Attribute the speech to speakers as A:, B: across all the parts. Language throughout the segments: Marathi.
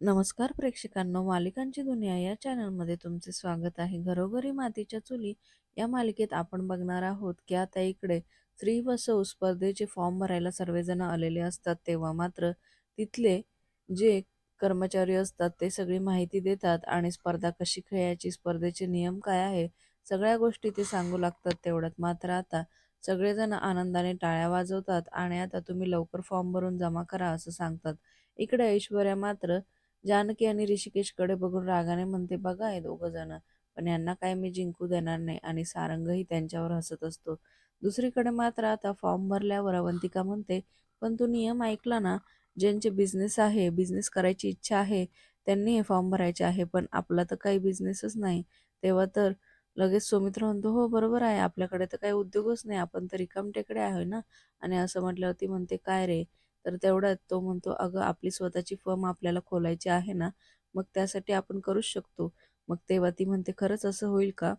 A: नमस्कार प्रेक्षकांनो मालिकांची दुनिया या चॅनलमध्ये तुमचे स्वागत आहे. घरोघरी मातीच्या चुली या मालिकेत आपण बघणार आहोत की आता इकडे स्त्री बसव स्पर्धेचे फॉर्म भरायला सर्वजण आलेले असतात. तेव्हा मात्र तिथले जे कर्मचारी असतात ते सगळी माहिती देतात आणि स्पर्धा कशी खेळायची स्पर्धेचे नियम काय आहे सगळ्या गोष्टी ते सांगू लागतात. तेवढ्यात मात्र आता सगळेजण आनंदाने टाळ्या वाजवतात आणि आता तुम्ही लवकर फॉर्म भरून जमा करा असं सांगतात. इकडे ऐश्वर्या मात्र जानकी आणि ऋषिकेशकडे बघून रागाने म्हणते बघा हे दोघं जण पण यांना काय मी जिंकू देणार नाही आणि सारंगही त्यांच्यावर हसत असतो. दुसरीकडे मात्र आता फॉर्म भरल्यावर अवंतिका म्हणते पण तू नियम ऐकला ना ज्यांचे बिझनेस आहे बिझनेस करायची इच्छा आहे त्यांनी हे फॉर्म भरायचे आहे पण आपला तर काही बिझनेसच नाही. तेव्हा तर लगेच सुमित्र म्हणतो हो बरोबर आहे आपल्याकडे तर काही उद्योगच नाही आपण तर रिकामटेकडे आहे ना? आणि असं म्हटल्यावर ती म्हणते काय रे तर तेवढ्यात तो म्हणतो अगं आपली स्वतःची फर्म आपल्याला खोलायची आहे ना मग त्यासाठी आपण करूच शकतो. मग तेव्हा ती म्हणते खरंच असं होईल का?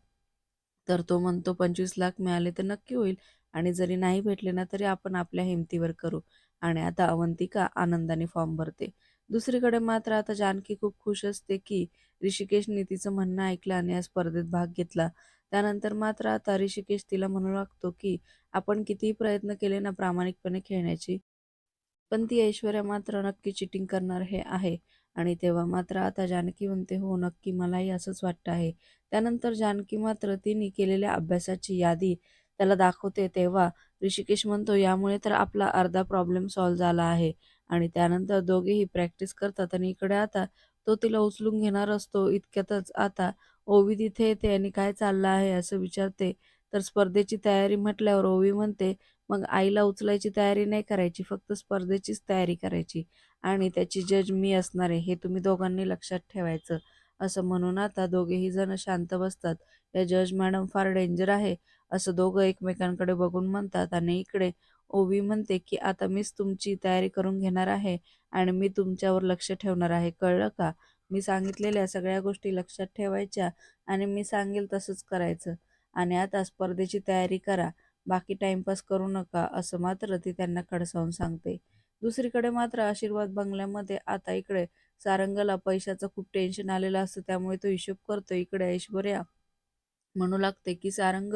A: तर तो म्हणतो पंचवीस लाख मिळाले तर नक्की होईल आणि जरी नाही भेटले ना तरी आपण आपल्या हिमतीवर करू आणि आता अवंतिका आनंदाने फॉर्म भरते. दुसरीकडे मात्र आता जानकी खूप खुश असते की ऋषिकेशने तिचं म्हणणं ऐकलं आणि या स्पर्धेत भाग घेतला. त्यानंतर मात्र आता ऋषिकेश तिला म्हणू लागतो की आपण कितीही प्रयत्न केले ना प्रामाणिकपणे खेळण्याची पण ती ऐश्वर्या मात्र नक्की चिटिंग करणार हे आहे. आणि तेव्हा मात्र आता जानकी म्हणते हो नक्की मलाही असंच वाटतं आहे. त्यानंतर जानकी मात्र तिने केलेल्या अभ्यासाची यादी त्याला दाखवते. तेव्हा ऋषिकेश म्हणतो यामुळे तर आपला अर्धा प्रॉब्लेम सॉल्व्ह झाला आहे. आणि त्यानंतर दोघेही प्रॅक्टिस करतात आणि इकडे आता तो तिला उचलून घेणार असतो. इतक्यातच आता ओवी तिथे येते आणि काय चाललं आहे असं विचारते. तर स्पर्धेची तयारी म्हटल्यावर ओवी म्हणते मग आईला उचलायची तयारी नाही करायची फक्त स्पर्धेचीच तयारी करायची आणि त्याची जज मी असणार आहे हे तुम्ही दोघांनी लक्षात ठेवायचं. असं म्हणून आता दोघेही जण शांत बसतात. या जज मॅडम फार डेंजर आहे असं दोघं एकमेकांकडे बघून म्हणतात आणि इकडे ओवी म्हणते की आता मीच तुमची तयारी करून घेणार आहे आणि मी तुमच्यावर लक्ष ठेवणार आहे कळलं का? मी सांगितलेल्या सगळ्या गोष्टी लक्षात ठेवायच्या आणि मी सांगेल तसंच करायचं. आणि आता स्पर्धेची तयारी करा बाकी टाइमपास करू नका असं मात्र ती त्यांना खडसावून सांगते. दुसरीकडे मात्र आशीर्वाद बंगल्यामध्ये आता इकडे सारंगला पैशाचं खूप टेन्शन आलेलं असतं त्यामुळे तो हिशोब करतो इकडे ऐश्वर्या म्हणू लागते की सारंग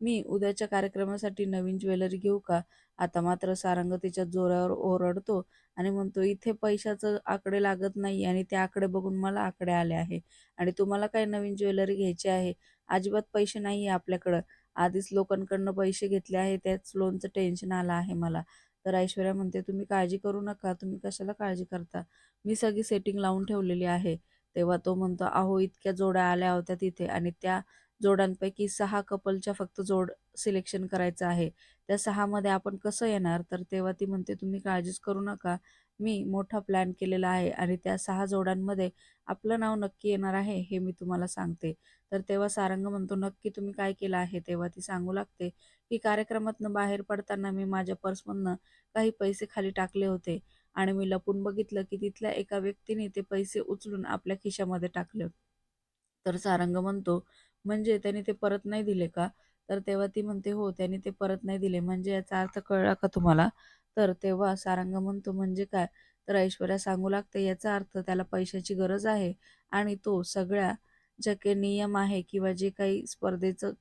A: मी उद्याच्या कार्यक्रमासाठी नवीन ज्वेलरी घेऊ का? आता मात्र सारंग तिच्या जोरावर ओरडतो आणि म्हणतो इथे पैशाचं आकडे लागत नाही आणि ते आकडे बघून मला आकडे आले आहे आणि तुम्हाला काय नवीन ज्वेलरी घ्यायची आहे. अजिबात पैसे नाही आहे आपल्याकडं. आधीच लोकांकडनं पैसे घेतले आहे त्याच लोनचं टेन्शन आलं आहे मला. तर ऐश्वर्या म्हणते तुम्ही काळजी करू नका तुम्ही कशाला काळजी करता? मी सगळी सेटिंग लावून ठेवलेली आहे. तेव्हा तो म्हणतो अहो इतक्या जोड्या आल्या होत्या तिथे आणि त्या जोड्यांपैकी सहा कपलच्या फक्त जोड सिलेक्शन करायचं आहे. त्या सहामध्ये आपण कसं येणार? तर तेव्हा ती म्हणते तुम्ही काळजीच करू नका. मी मोठा प्लॅन केलेला आहे आणि त्या सहा जोड्यांमध्ये आपलं नाव नक्की येणार आहे हे मी तुम्हाला सांगते. तर तेव्हा सारंग म्हणतो नक्की तुम्ही काय केलं आहे? तेव्हा ती सांगू लागते की कार्यक्रमातनं बाहेर पडताना मी माझ्या पर्समधनं काही पैसे खाली टाकले होते आणि मी लपून बघितलं की तिथल्या एका व्यक्तीने ते पैसे उचलून आपल्या खिशामध्ये टाकलं तर सारंग म्हणतो म्हणजे त्याने ते परत नाही दिले का? तर तेव्हा ती म्हणते हो त्याने ते परत नाही दिले. म्हणजे याचा अर्थ कळला का तुम्हाला? तर तेव्हा सारंग म्हणतो म्हणजे काय? तर ऐश्वर्या सांगू लागते याचा अर्थ त्याला पैशाची गरज आहे आणि तो सगळ्या जे काही नियम आहे किंवा जे काही स्पर्धेचं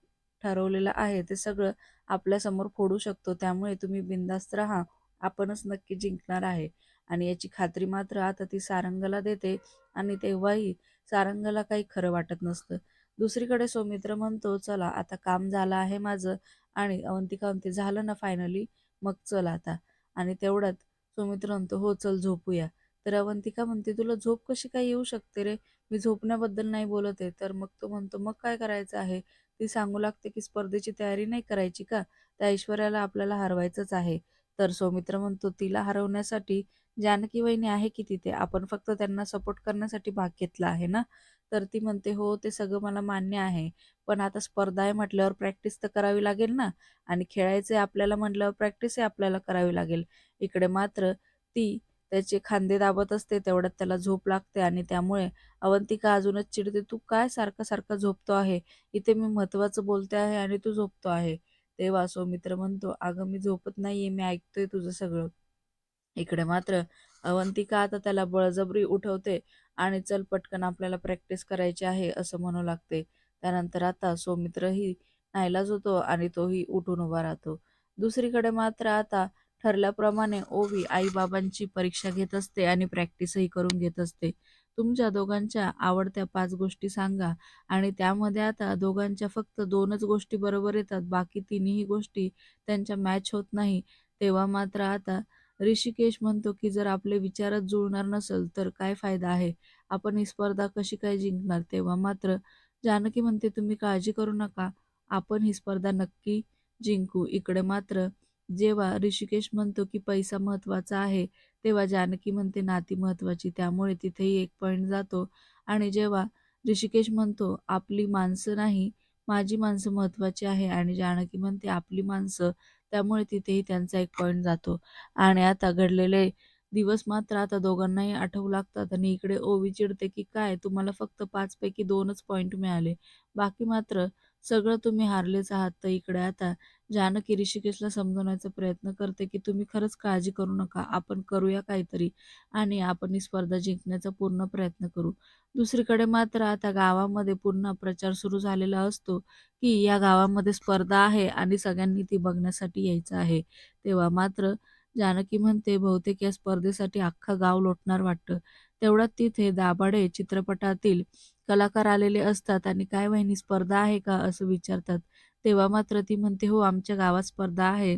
A: ठरवलेलं आहे ते सगळं आपल्यासमोर फोडू शकतो. त्यामुळे तुम्ही बिंदास्त राहा. आपणच नक्की जिंकणार आहे. आणि याची खात्री मात्र आता ती सारंगला देते आणि तेव्हाही सारंगला काही खरं वाटत नसतं. दुसरीकडे सौमित्र म्हणतो चला आता काम झालं आहे माझं आणि अवंतिका म्हणते झालं ना फायनली मग चल आता. आणि तेवढ्यात सौमित्र म्हणतो हो चल झोपूया. तर अवंतिका म्हणते तुला झोप कशी काय येऊ शकते रे? मी झोपण्याबद्दल नाही बोलत आहे. तर मग तो म्हणतो मग काय करायचं आहे? ती सांगू लागते की स्पर्धेची तयारी नाही करायची का? त्या ऐश्वर्याला आपल्याला हरवायचंच आहे. तर सौमित्र म्हणतो तिला हरवण्यासाठी जानकी वहिनी आहे की तिथे? आपण फक्त त्यांना सपोर्ट करण्यासाठी भाग घेतला आहे ना? तर ती म्हणते हो ते सगळं मला मान्य आहे. पण आता स्पर्धा आहे म्हटल्यावर प्रॅक्टिस तर करावी लागेल ना? आणि खेळायचे आपल्याला म्हटल्यावर प्रॅक्टिसही आपल्याला करावी लागेल. इकडे मात्र ती त्याचे खांदे दाबत असते तेवढ्यात त्याला झोप लागते आणि त्यामुळे अवंतिका अजूनच चिडते तू काय सारखा सारखा झोपतो आहे? इथे मी महत्वाचं बोलते आहे आणि तू झोपतो आहे. तेव्हा सौमित्र म्हणतो अगं मी झोपत नाहीये मी ऐकतोय तुझं सगळं. इकडे मात्र अवंतिका आता त्याला बळजबरी उठवते आणि चल पटकन आपल्याला प्रॅक्टिस करायची आहे असं म्हणू लागते. त्यानंतर आता सौमित्रही नाईलाज होतो आणि तोही उठून उभा राहतो. दुसरीकडे मात्र आता ठरल्याप्रमाणे ओवी आईबाबांची परीक्षा घेत असते आणि प्रॅक्टिसही करून घेत असते. तुमच्या दोघांच्या आवडत्या पाच गोष्टी सांगा आणि त्यामध्ये आता दोघांच्या फक्त दोनच गोष्टी बरोबर येतात बाकी तिन्ही गोष्टी त्यांच्या मॅच होत नाही. तेव्हा मात्र आता ऋषिकेश म्हणतो की जर आपले विचारच जुळणार नसेल तर काय फायदा आहे? आपण ही स्पर्धा कशी काय जिंकणार? तेव्हा मात्र जानकी म्हणते तुम्ही काळजी करू नका. आपण ही स्पर्धा नक्की जिंकू. इकडे मात्र जेव्हा ऋषिकेश म्हणतो की पैसा महत्त्वाचा आहे तेव्हा जानकी म्हणते नाती महत्त्वाची. त्यामुळे तिथेही एक पॉईंट जातो. आणि जेव्हा ऋषिकेश म्हणतो आपली माणसं नाही माझी माणसं महत्त्वाची आहे आणि जानकी म्हणते आपली माणसं त्यामुळे तिथेही त्यांचा एक पॉईंट जातो. आणि आता घडलेले दिवस मात्र आता दोघांनाही आठवू लागतात आणि इकडे ओवी चिडते की काय तुम्हाला फक्त पाचपैकी दोनच पॉईंट मिळाले. बाकी मात्र सगळं तुम्ही हारलेच आहात तर इकडे आता जानकी ऋषिकेशला समजवण्याचा प्रयत्न करते की तुम्ही खरंच काळजी करू नका. आपण करूया काहीतरी आणि आपण ही स्पर्धा जिंकण्याचा पूर्ण प्रयत्न करू. दुसरीकडे मात्र आता गावामध्ये पुन्हा प्रचार सुरू झालेला असतो की या गावामध्ये स्पर्धा आहे आणि सगळ्यांनी ती बघण्यासाठी यायचं आहे. तेव्हा मात्र जानकी म्हणते बहुतेक या स्पर्धेसाठी अख्खं गाव लोटणार वाटतं. तेवढ्यात तिथे दाभाडे चित्रपटातील कलाकार आलेले असतात आणि काय वहिनी स्पर्धा आहे का? असं विचारतात. तेव्हा मात्र ती म्हणते हो आमच्या गावात स्पर्धा आहे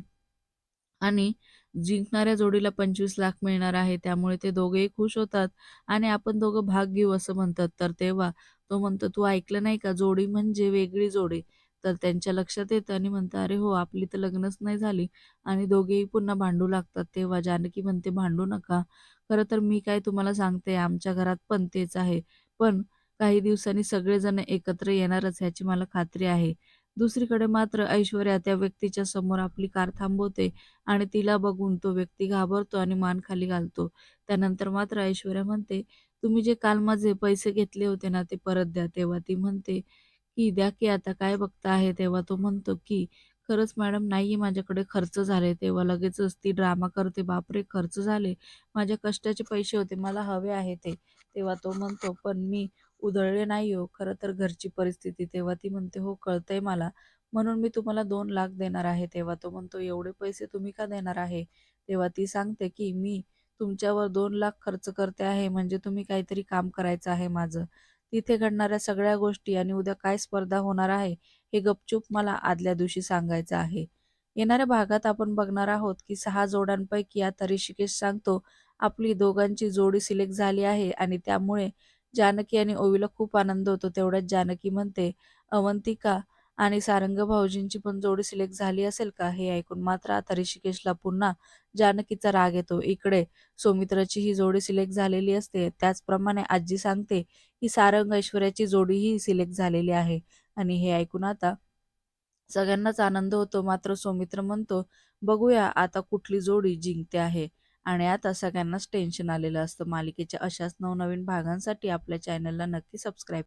A: आणि जिंकणाऱ्या जोडीला पंचवीस लाख मिळणार आहे. त्यामुळे ते दोघेही खुश होतात आणि आपण दोघं भाग घेऊ असं म्हणतात. तर तेव्हा तो म्हणतो तू ऐकलं नाही का? जोडी म्हणजे वेगळी जोडी. तर त्यांच्या लक्षात येतं आणि म्हणतं अरे हो आपली तर लग्नच नाही झाली आणि दोघेही पुन्हा भांडू लागतात. तेव्हा जानकी म्हणते भांडू नका. खरं तर मी काय तुम्हाला सांगते आमच्या घरात पण तेच आहे. पण काही दिवसांनी सगळेजण एकत्र येणारच ह्याची मला खात्री आहे. दुसरीकडे मात्र ऐश्वर्या त्या व्यक्तीच्या समोर आपली कार थांबवते आणि तिला बघून तो व्यक्ती घाबरतो आणि मान खाली घालतो. त्यानंतर मात्र ऐश्वर्या म्हणते तुम्ही जे काल माझे पैसे घेतले होते ना ते परत द्या. तेव्हा ती म्हणते की द्या की आता काय बघता आहे तेव्हा तो म्हणतो की खरंच मॅडम नाही माझ्याकडे खर्च झाले. तेव्हा लगेचच ती ड्रामा करते बापरे खर्च झाले. माझ्या कष्टाचे पैसे होते मला हवे आहे ते. तेव्हा तो म्हणतो पण मी उधळले नाही हो. खरं तर घरची परिस्थिती तेव्हा ती म्हणते हो कळतंय मला. म्हणून मी तुम्हाला दोन लाख देणार आहे. तेव्हा तो म्हणतो एवढे पैसे तुम्ही का देणार आहे? तेव्हा ती सांगते की मी तुमच्यावर दोन लाख खर्च करते आहे. म्हणजे तुम्ही काहीतरी काम करायचं आहे माझं. तिथे घडणाऱ्या सगळ्या गोष्टी आणि उद्या काय स्पर्धा होणार आहे हे गपचूप मला आदल्या दिवशी सांगायचं आहे. येणाऱ्या भागात आपण बघणार आहोत की सहा जोड्यांपैकी आता ऋषिकेश सांगतो आपली दोघांची जोडी सिलेक्ट झाली आहे आणि त्यामुळे जानकी आणि ओवीला खूप आनंद होतो. तेवढ्यात जानकी म्हणते अवंतिका आणि सारंग भाऊजींची पण जोडी सिलेक्ट झाली असेल का हे ऐकून? मात्र आता ऋषिकेशला पुन्हा जानकीचा राग येतो. इकडे सौमित्राची ही जोडी सिलेक्ट झालेली असते. त्याचप्रमाणे आजी सांगते की सारंग ऐश्वर्याची जोडीही सिलेक्ट झालेली आहे. आणि हे ऐकून आता सगळ्यांनाच आनंद होतो. मात्र सौमित्र म्हणतो बघूया आता कुठली जोडी जिंकते आहे. आणि आता सगळ्यांनाच टेन्शन आलेलं असतं. मालिकेच्या अशाच नवनवीन भागांसाठी आपल्या चॅनलला नक्की सबस्क्राईब